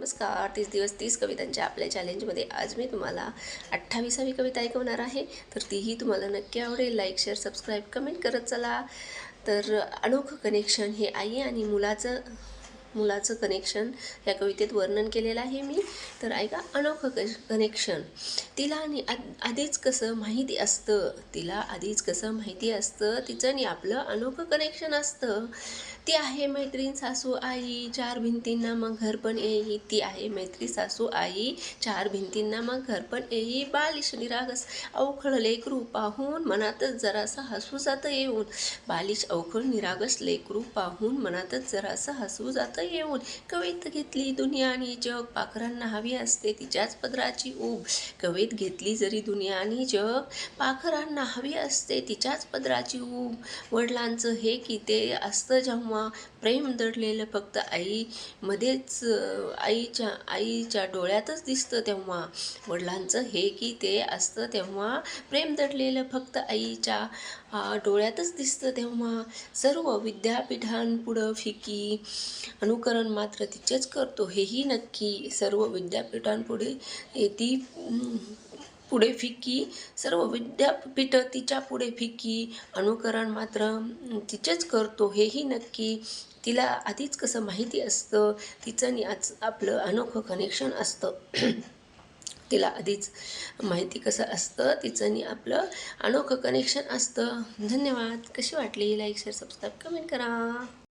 नमस्कार तीस दिवस तीस कवितांच्या आपल्या चॅलेंजमध्ये आज मी तुम्हाला अठ्ठावीसावी कविता ऐकवणार आहे. तर तीही तुम्हाला नक्की आवडेल. लाईक शेअर सबस्क्राईब कमेंट करत चला. तर अनोखं कनेक्शन हे आई आणि मुलाचं मुलाचं कनेक्शन या कवितेत वर्णन केलेलं आहे मी. तर ऐका अनोखं क कनेक्शन तिला आणि आ आधीच कसं माहिती असतं तिला आधीच कसं माहिती असतं तिचं आणि आपलं अनोखं कनेक्शन असतं. ती आहे मैत्रीण सासू आई चार भिंतींना मग घर पण येई. ती आहे मैत्री सासू आई चार भिंतींना मग घर पण येई. बालिश निरागस अवखळ लेकरू पाहून मनातच जरासं हसू जातं येऊन. बालिश अवखळ निरागस लेकरू पाहून मनातच जरासं हसू जातं येऊन कवीत घेतली दुनिया आणि जग. पाखरांना हवी असते तिच्याच पदराची ऊब. कवित घेतली जरी दुनिया आणि जग पाखरांना हवी असते तिच्याच पदराची ऊब. वडिलांचं हे की ते असतं जेव्हा प्रेम दडलेलं फक्त आईमध्येच मध्येच आईच्या आईच्या डोळ्यातच दिसतं तेव्हा. वडिलांचं हे की ते असतं तेव्हा प्रेम दडलेलं फक्त आईच्या डोळ्यातच दिसतं तेव्हा सर्व विद्यापीठांपुढं फिकी अनुकरण मात्र तिचेच करतो. हेही नक्की सर्व विद्यापीठांपुढे ती पुढे फिकी सर्व विद्यापीठ तिच्या पुढे फिकी अनुकरण मात्र तिचेच करतो. हेही नक्की तिला आधीच कसं माहिती असतं तिचं आणि आज आपलं अनोखं कनेक्शन असतं. तिला आधीच माहिती कसं असतं तिचं आणि आपलं अनोखं कनेक्शन असतं. धन्यवाद. कशी वाटली? लाईक शेअर सबस्क्राईब कमेंट करा.